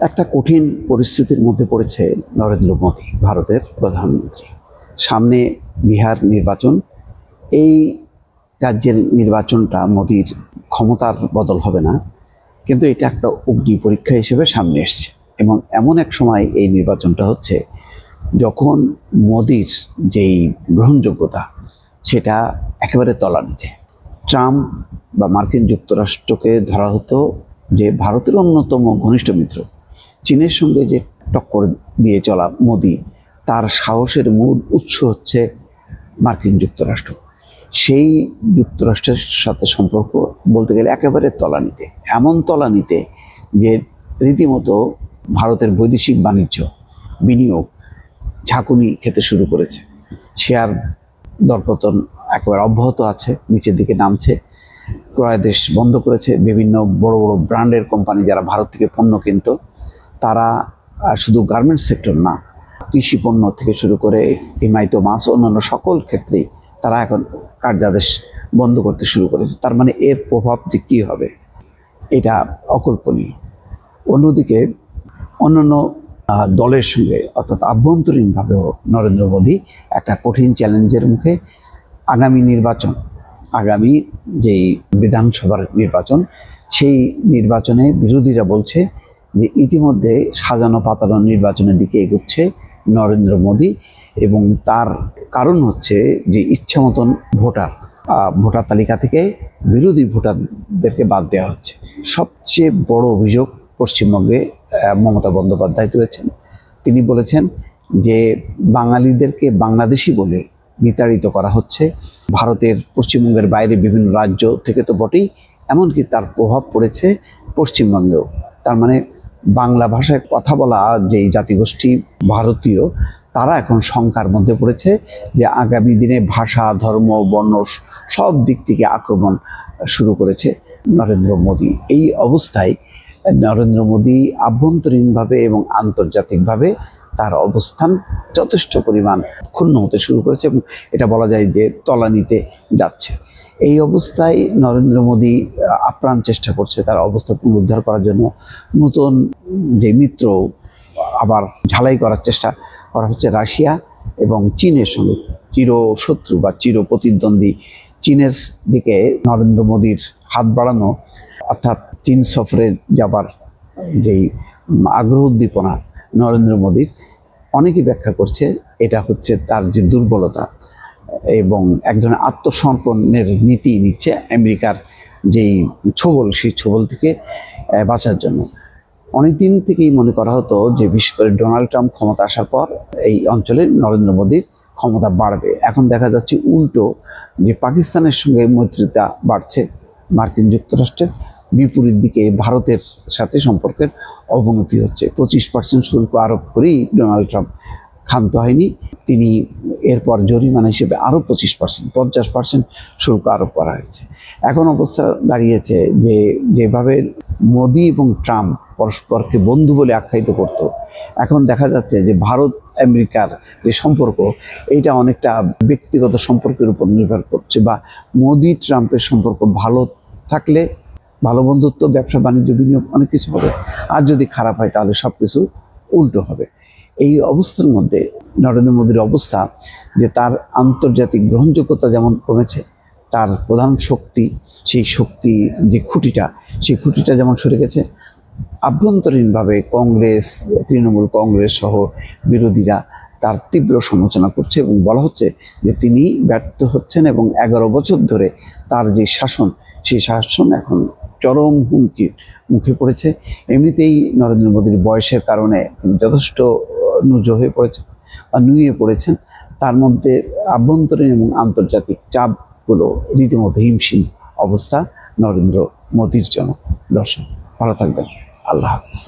একটা কঠিন পরিস্থিতির মধ্যে পড়েছে নরেন্দ্র মোদী, ভারতের প্রধানমন্ত্রী। সামনে বিহার নির্বাচন, এই রাজ্যের নির্বাচনটা মোদির ক্ষমতার বদল হবে না, কিন্তু এটা একটা অগ্নি পরীক্ষা হিসেবে সামনে এসছে। এবং এমন এক সময় এই নির্বাচনটা হচ্ছে, যখন মোদির যেই গ্রহণযোগ্যতা, সেটা একেবারে তলানিতে। ট্রাম্প বা মার্কিন যুক্তরাষ্ট্রকে ধরা হতো যে ভারতের অন্যতম ঘনিষ্ঠ মিত্র। চীনের সঙ্গে যে টক্কর দিয়ে চলা মোদি, তার সাহসের মূল উৎস হচ্ছে মার্কিন যুক্তরাষ্ট্র। সেই যুক্তরাষ্ট্রের সাথে সম্পর্ক বলতে গেলে একেবারে তলানিতে, এমন তলানিতে যে রীতিমতো ভারতের বৈদেশিক বাণিজ্য বিনিয়োগ ঝাঁকুনি খেতে শুরু করেছে। শেয়ার দরপতন একেবারে অব্যাহত আছে, নিচের দিকে নামছে ক্রয়াদেশ বন্ধ করেছে, বিভিন্ন বড় বড় ব্র্যান্ডের কোম্পানি যারা ভারত থেকে পণ্য কিনত তারা শুধু গার্মেন্টস সেক্টর না, কৃষি পণ্য থেকে শুরু করে হিমায়িত মাছ, অন্যান্য সকল ক্ষেত্রেই তারা এখন কার্যাদেশ বন্ধ করতে শুরু করেছে। তার মানে এর প্রভাব যে কী হবে, এটা অকল্পনীয়। অন্যদিকে অন্যান্য দলের সঙ্গে অর্থাৎ আভ্যন্তরীণভাবেও নরেন্দ্র মোদী একটা কঠিন চ্যালেঞ্জের মুখে আগামী নির্বাচন, আগামী যেই বিধানসভার নির্বাচন, সেই নির্বাচনে বিরোধীরা বলছে যে ইতিমধ্যে সাজানো পাতানো নির্বাচনের দিকে এগোচ্ছে নরেন্দ্র মোদী এবং তার কারণ হচ্ছে যে ইচ্ছা মতন ভোটার ভোটার তালিকা থেকে বিরোধী ভোটারদেরকে বাদ দেওয়া হচ্ছে। সবচেয়ে বড় অভিযোগ পশ্চিমবঙ্গে মমতা বন্দ্যোপাধ্যায় তুলেছেন। তিনি বলেছেন যে বাঙালিদেরকে বাংলাদেশি বলে বিতাড়িত করা হচ্ছে। ভারতের পশ্চিমবঙ্গের বাইরে বিভিন্ন রাজ্য থেকে তো বটেই, এমনকি তার প্রভাব পড়েছে পশ্চিমবঙ্গেও। তার মানে বাংলা ভাষায় কথা বলা যেই জাতিগোষ্ঠী ভারতীয়, তারা এখন শঙ্কার মধ্যে পড়েছে যে আগামী দিনে ভাষা, ধর্ম, বর্ণ সব দিক থেকে আক্রমণ শুরু করেছে নরেন্দ্র মোদী। এই অবস্থায় নরেন্দ্র মোদী আভ্যন্তরীণভাবে এবং আন্তর্জাতিকভাবে তার অবস্থান যথেষ্ট পরিমাণ ক্ষুণ্ণ হতে শুরু করেছে এবং এটা বলা যায় যে তলানিতে যাচ্ছে। এই অবস্থায় নরেন্দ্র মোদী আপ্রাণ চেষ্টা করছে তার অবস্থা পুনরুদ্ধার করার জন্য। নতুন যে মিত্র, আবার ঝালাই করার চেষ্টা করা হচ্ছে রাশিয়া এবং চীনের সঙ্গে। চির শত্রু বা চির প্রতিদ্বন্দ্বী চীনের দিকে নরেন্দ্র মোদীর হাত বাড়ানো, অর্থাৎ চীন সফরে যাবার যেই আগ্রহ উদ্দীপনা নরেন্দ্র মোদীর, অনেকেই ব্যাখ্যা করছে এটা হচ্ছে তার যে দুর্বলতা। এবং এক ধরনের আত্মসমর্পণের নীতি নিচ্ছে আমেরিকার যেই ছবল, সেই ছবল থেকে বাঁচার জন্য। অনেকদিন থেকেই মনে করা হতো যে বিশেষ করে ডোনাল্ড ট্রাম্প ক্ষমতা আসার পর এই অঞ্চলে নরেন্দ্র মোদীর ক্ষমতা বাড়বে। এখন দেখা যাচ্ছে উল্টো যে পাকিস্তানের সঙ্গে মৈত্রিতা বাড়ছে মার্কিন যুক্তরাষ্ট্রের, বিপরীত দিকে ভারতের সাথে সম্পর্কের অবনতি হচ্ছে। পঁচিশ পার্সেন্ট শুল্ক আরোপ করেই ডোনাল্ড ট্রাম্প ক্ষান্ত হয়নি। তিনি এরপর জরিমানা হিসেবে আরও পঁচিশ পার্সেন্ট, পঞ্চাশ পার্সেন্ট শুল্ক আরোপ করা হয়েছে। এখন অবস্থা দাঁড়িয়েছে যে যেভাবে মোদি এবং ট্রাম্প পরস্পরকে বন্ধু বলে আখ্যায়িত করত, এখন দেখা যাচ্ছে যে ভারত, আমেরিকার যে সম্পর্ক, এইটা অনেকটা ব্যক্তিগত সম্পর্কের উপর নির্ভর করছে বা মোদি, ট্রাম্পের সম্পর্ক ভালো থাকলে ভালো বন্ধুত্ব, ব্যবসা, বাণিজ্য, বিনিয়োগ অনেক কিছু হবে। আর যদি খারাপ হয় তাহলে সব কিছু উল্টো হবে। এই অবস্থার মধ্যে নরেন্দ্র মোদীর অবস্থা যে তার আন্তর্জাতিক গ্রহণযোগ্যতা যেমন কমেছে, তার প্রধান শক্তি, সেই শক্তি যে খুঁটিটা, সেই খুঁটিটা যেমন সরে গেছে, আভ্যন্তরীণভাবে কংগ্রেস, তৃণমূল কংগ্রেস সহ বিরোধীরা তার তীব্র সমালোচনা করছে এবং বলা হচ্ছে যে তিনি ব্যর্থ হচ্ছেন এবং এগারো বছর ধরে তার যে শাসন, সেই শাসন এখন চরম হুমকির মুখে পড়েছে। এমনিতেই নরেন্দ্র মোদীর বয়সের কারণে যথেষ্ট নুজো হয়ে পড়েছেন বা নুয়ে পড়েছেন, তার মধ্যে আভ্যন্তরীণ এবং আন্তর্জাতিক চাপগুলো রীতিমতো হিমশিম অবস্থা নরেন্দ্র মোদীর জন্য। দর্শক, ভালো থাকবেন। আল্লাহ হাফিজ।